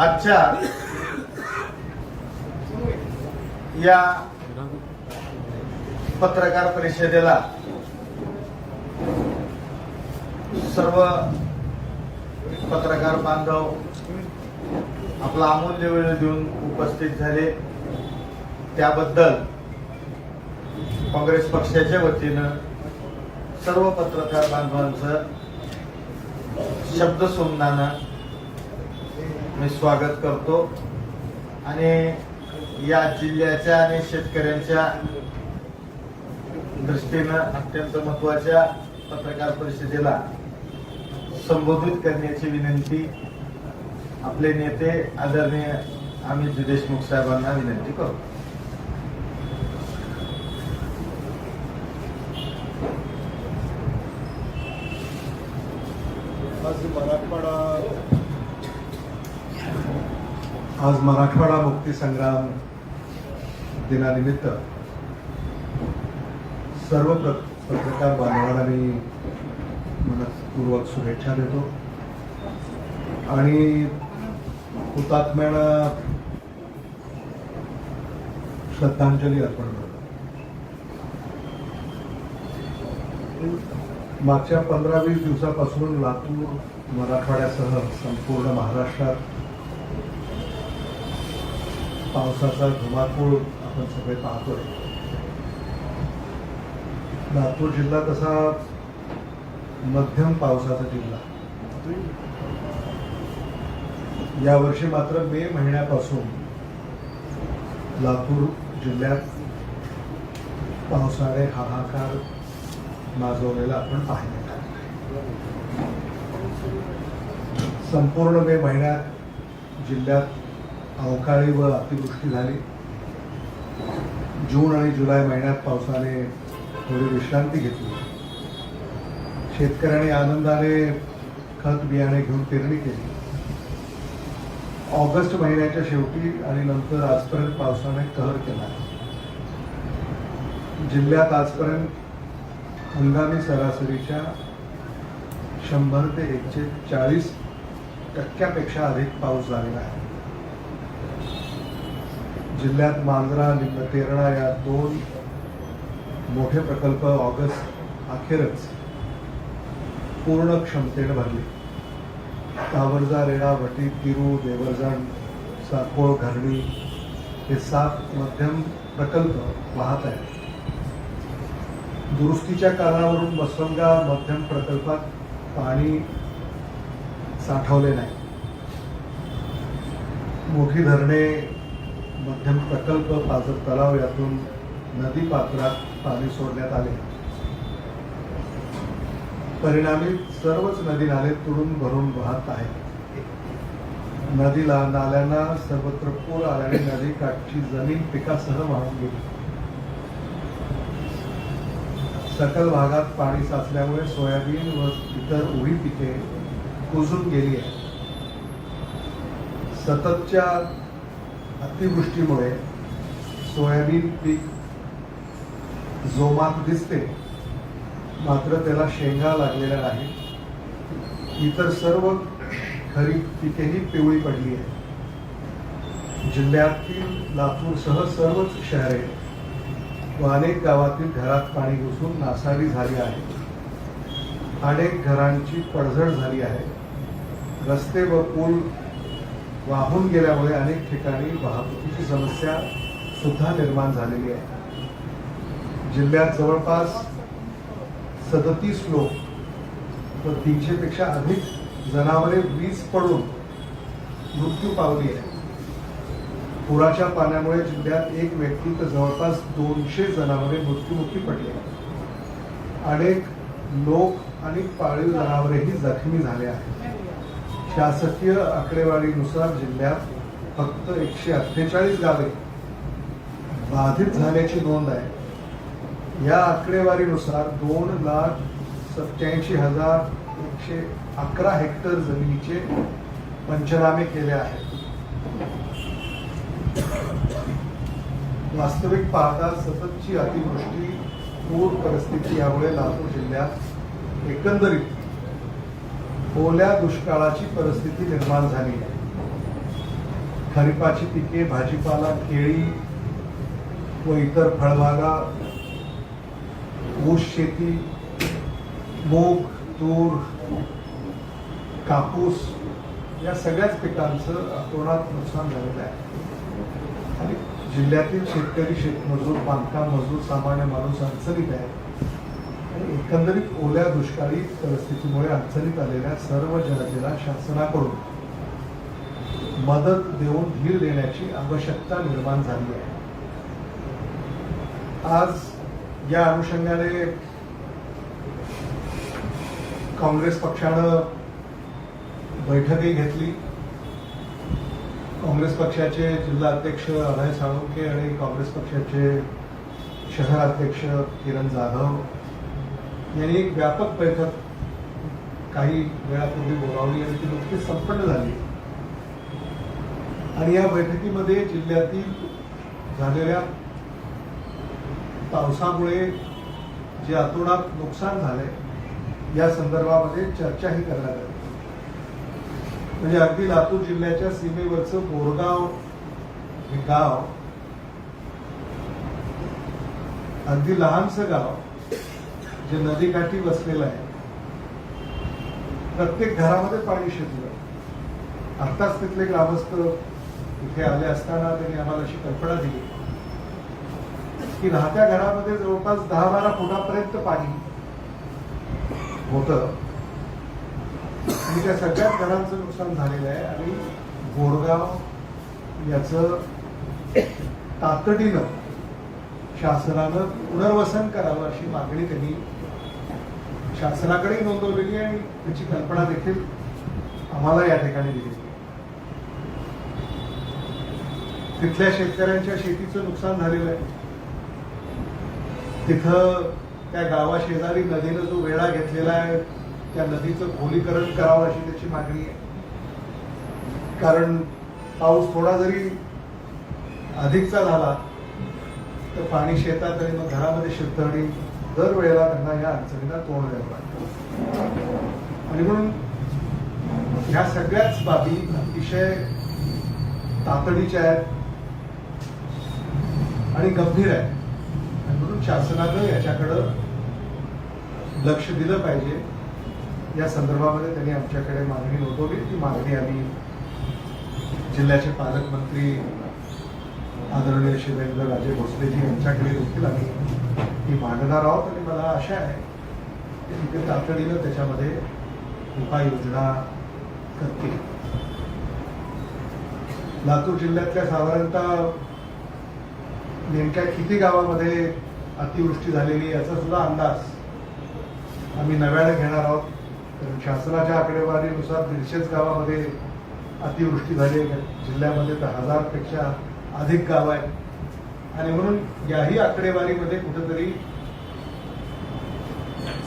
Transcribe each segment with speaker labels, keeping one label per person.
Speaker 1: आजच्या या पत्रकार परिषदेला सर्व पत्रकार बांधव आपला अमूल्य वेळ देऊन उपस्थित झाले. त्याबद्दल काँग्रेस पक्षाच्या वतीनं सर्व पत्रकार बांधवांचं शब्द सोमनानं मी स्वागत करतो. आणि या जिल्ह्याच्या आणि शेतकऱ्यांच्या दृष्टीनं अत्यंत महत्त्वाच्या पत्रकार परिषदेला संबोधित करण्याची विनंती आपले नेते आदरणीय अमित देशमुख साहेबांना विनंती करतो.
Speaker 2: मराठवाडा आज मराठवाडा मुक्ती संग्राम दिनानिमित्त सर्व प्र- पत्रकार बांधवांना मी मनपूर्वक शुभेच्छा देतो. आणि हुतात्म्याला श्रद्धांजली अर्पण करतो. मागच्या पंधरा वीस दिवसापासून लातूर मराठवाड्यासह संपूर्ण महाराष्ट्रात पावसाचा धुमाकूळ आपण सगळे पाहतोय. लातूर जिल्हा तसा मध्यम पावसाचा जिल्हा. यावर्षी मात्र मे महिन्यापासून लातूर जिल्ह्यात पावसाने हाहाकार माजवलेला आपण पाहिलेला आहे. संपूर्ण मे महिन्यात जिल्ह्यात अवकाळी व अतिवृष्टी झाली. जून आणि जुलै महिन्यात पावसाने थोडी विश्रांती घेतली. शेतकऱ्यांनी आनंदाने खत बियाणे घेऊन पेरणी केली. ऑगस्ट महिन्याच्या शेवटी आणि नंतर आजपर्यंत पावसाने कहर केला. जिल्ह्यात आजपर्यंत हंगामी सरासरीच्या शंभर ते एकशे चाळीस टक्क्यापेक्षा अधिक पाऊस झालेला आहे. जिल्ह्यात मांजरा निम्न तेरणा या दोन मोठे प्रकल्प ऑगस्ट अखेरच पूर्ण क्षमतेने भरले. कावरजा रेडा वटी तिरू देवरजण साकोळ घरणी हे सात मध्यम प्रकल्प वाहत आहेत. दुरुस्तीच्या कारणावरून मसवंगा मध्यम प्रकल्पात पाणी साठवले नाही. मोठी धरणे मध्यम प्रकल्प पाजर तलाव यातून नदी पात्रात पाणी सोडण्यात आले. परिणामी सर्वच नदी नाले तुडून भरून वाहत आहेत. नदीला नाल्यांना सर्वत्र पूर आल्याने नदी काठची जमीन पिकासह वाहून गेली. सकल भागात पाणी साचल्यामुळे सोयाबीन व इतर उभी पिके कुजून गेली आहेत. सततच्या अतिवृष्टीमुळे सोयाबीन पीक जोमात दिसते. मात्र त्याला शेंगा लागलेल्या नाहीत. इतर सर्व खरीप पिकेही पिवळी पडली आहे जिल्ह्यातील लातूरसह सर्वच शहरे व अनेक गावातील घरात पाणी घुसून नासारी झाली आहे. अनेक घरांची पडझड झाली आहे. रस्ते व पूल वाहून गेल्यामुळे अनेक ठिकाणी वाहतुकीची समस्या सुद्धा निर्माण झालेली आहे. जिल्ह्यात जवळपास सदतीस लोक व तीनशेपेक्षा अधिक जनावरे वीज पडून मृत्यू पावली आहे पुराच्या पाण्यामुळे जिल्ह्यात एक व्यक्ती तर जवळपास दोनशे जनावरे मृत्यूमुखी पडली आहेत. अनेक लोक आणि पाळीव जनावरेही जखमी झाले आहेत. शासकीय आकडेवारीनुसार जिल्ह्यात फक्त एकशे अठ्ठेचाळीस गावे बाधित झाल्याची नोंद आहे. या आकडेवारीनुसार दोन लाख सत्याऐंशी हजार एकशे अकरा हेक्टर जमिनीचे पंचनामे केले आहेत. वास्तविक पाहता सततची अतिवृष्टी पूर परिस्थिती यामुळे लातूर जिल्ह्यात एकंदरीत ओल्या दुष्काळाची परिस्थिती निर्माण झाली. आहे खरीपाची पिके भाजीपाला केळी व इतर फळबागा ऊस शेती मूग तूर कापूस या सगळ्याच पिकांचं अतोनात नुकसान झालेलं आहे. आणि जिल्ह्यातील शेतकरी शेतमजूर बांधकाम मजूर सामान्य माणूस अडचणीत आहे. एकंदरीत ओल्या दुष्काळी परिस्थितीमुळे अडचणीत आलेल्या सर्व जनतेला शासनाकडून मदत देऊन धीर देण्याची आवश्यकता निर्माण झाली आहे. आज या अनुषंगाने काँग्रेस पक्षानं बैठकही घेतली. काँग्रेस पक्षाचे जिल्हा अध्यक्ष अभय साळुंके आणि काँग्रेस पक्षाचे शहराध्यक्ष किरण जाधव यांनी एक व्यापक बैठक काही वेळापूर्वी बोलावली आणि ती नुकतीच संपन्न झाली. आणि या बैठकीमध्ये जिल्ह्यातील झालेल्या पावसामुळे जे अतोनात नुकसान झालंय या संदर्भामध्ये चर्चाही करण्यात आली. म्हणजे अगदी लातूर जिल्ह्याच्या सीमेवरचं बोरगाव हे गाव अगदी लहानसं गाव जे नदीकाठी बसलेलं आहे प्रत्येक घरामध्ये पाणी शिरलं. आत्ताच तिथले ग्रामस्थ इथे आले असताना त्यांनी आम्हाला अशी कल्पना दिली की राहत्या घरामध्ये जवळपास दहा बारा फुटापर्यंत पाणी होतं. आणि त्या सगळ्याच घरांचं नुकसान झालेलं आहे आणि बोरगाव याचं तातडीनं शासनानं पुनर्वसन करावं अशी मागणी त्यांनी शासनाकडे नोंदवलेली आणि त्याची कल्पना देखील आम्हाला या ठिकाणी दिली. तिथल्या शेतकऱ्यांच्या शेतीचं नुकसान झालेलं आहे. तिथं त्या गावाशेजारी नदीनं जो वेळा घेतलेला आहे त्या नदीचं खोलीकरण करावं अशी त्याची मागणी आहे. कारण पाऊस थोडा जरी अधिकचा झाला तर पाणी शेतात आणि मग घरामध्ये शिरतं आणि दरवेळेला त्यांना या अडचणीला तोंड द्यावं लागतं. आणि म्हणून ह्या सगळ्याच बाबी अतिशय तातडीच्या आहेत आणि गंभीर आहे आणि म्हणून शासनानं याच्याकडं लक्ष दिलं पाहिजे. या संदर्भामध्ये त्यांनी आमच्याकडे मागणी नोंदवली. ती मागणी आम्ही जिल्ह्याचे पालकमंत्री आदरणीय शिवेंद्र राजे भोसलेजी यांच्याकडे देखील आम्ही ही मांडणार आहोत आणि मला आशा आहे की तिथे तातडीनं त्याच्यामध्ये उपाययोजना करतील. लातूर जिल्ह्यातल्या साधारणतः नेमक्या किती गावामध्ये अतिवृष्टी झालेली याचा सुद्धा अंदाज आम्ही नव्याने घेणार आहोत. कारण शासनाच्या आकडेवारीनुसार दीडशेच गावामध्ये अतिवृष्टी झाली जिल्ह्यामध्ये तर हजारपेक्षा अधिक गाव आहे. आणि म्हणून याही आकडेवारीमध्ये कुठेतरी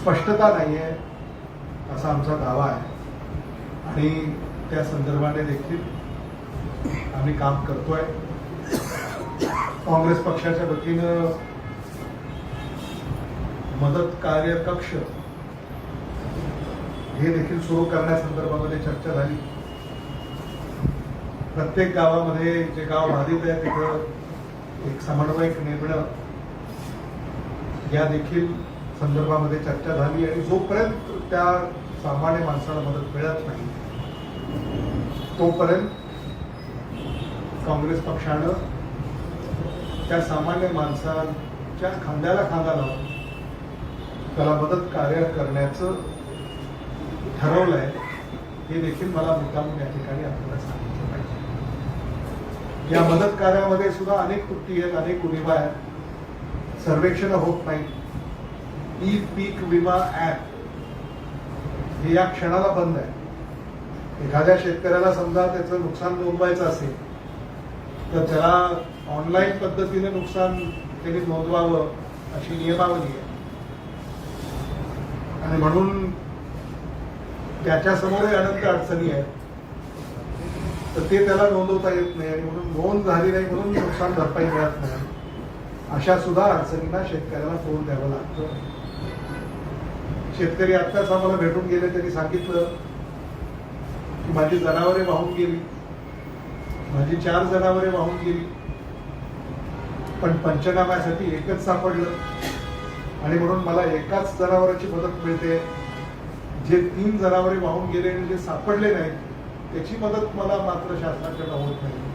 Speaker 2: स्पष्टता नाही आहे असा आमचा दावा आहे. आणि त्या संदर्भाने देखील आम्ही काम करतोय. काँग्रेस पक्षाच्या वतीनं मदत कार्य कक्ष हे देखील सुरू करण्यासंदर्भामध्ये चर्चा झाली. प्रत्येक गावामध्ये जे गाव बाधित आहे तिथं एक समन्वयक नेमणं या देखील संदर्भामध्ये चर्चा झाली आणि जोपर्यंत त्या सामान्य माणसाला मदत मिळत नाही तोपर्यंत काँग्रेस पक्षानं त्या सामान्य माणसाच्या खांद्याला खांदा लावून त्याला मदत कार्य करण्याचं ठरवलंय हे देखील मला मुद्दाम या ठिकाणी आपल्याला सांगितलं या मदत कार्यामध्ये सुद्धा अनेक त्रुटी आहेत अनेक उणिवा आहेत. सर्वेक्षण होत नाही. ई पीक विमा ऍप हे या क्षणाला बंद आहे. एखाद्या शेतकऱ्याला समजा त्याचं नुकसान नोंदवायचं असेल तर त्याला ऑनलाईन पद्धतीने नुकसान त्यांनी नोंदवावं अशी नियमावली आहे. आणि म्हणून त्याच्यासमोरही अनंत अडचणी आहेत. तर ते त्याला नोंदवता येत नाही आणि म्हणून नोंद झाली नाही म्हणून नुकसान भरपाई मिळत नाही. अशा सुद्धा अडचणींना शेतकऱ्याला तोंड द्यावं लागतं. शेतकरी आत्ताच आम्हाला भेटून गेले त्यांनी सांगितलं की माझी जनावरे वाहून गेली. माझी चार जनावरे वाहून गेली. पण पंचनाम्यासाठी एकच सापडलं. आणि म्हणून मला एकाच जनावराची मदत मिळते. जे तीन जनावरे वाहून गेले आणि जे सापडले नाहीत त्याची मदत मला मात्र शासनाकडनं होत नाही.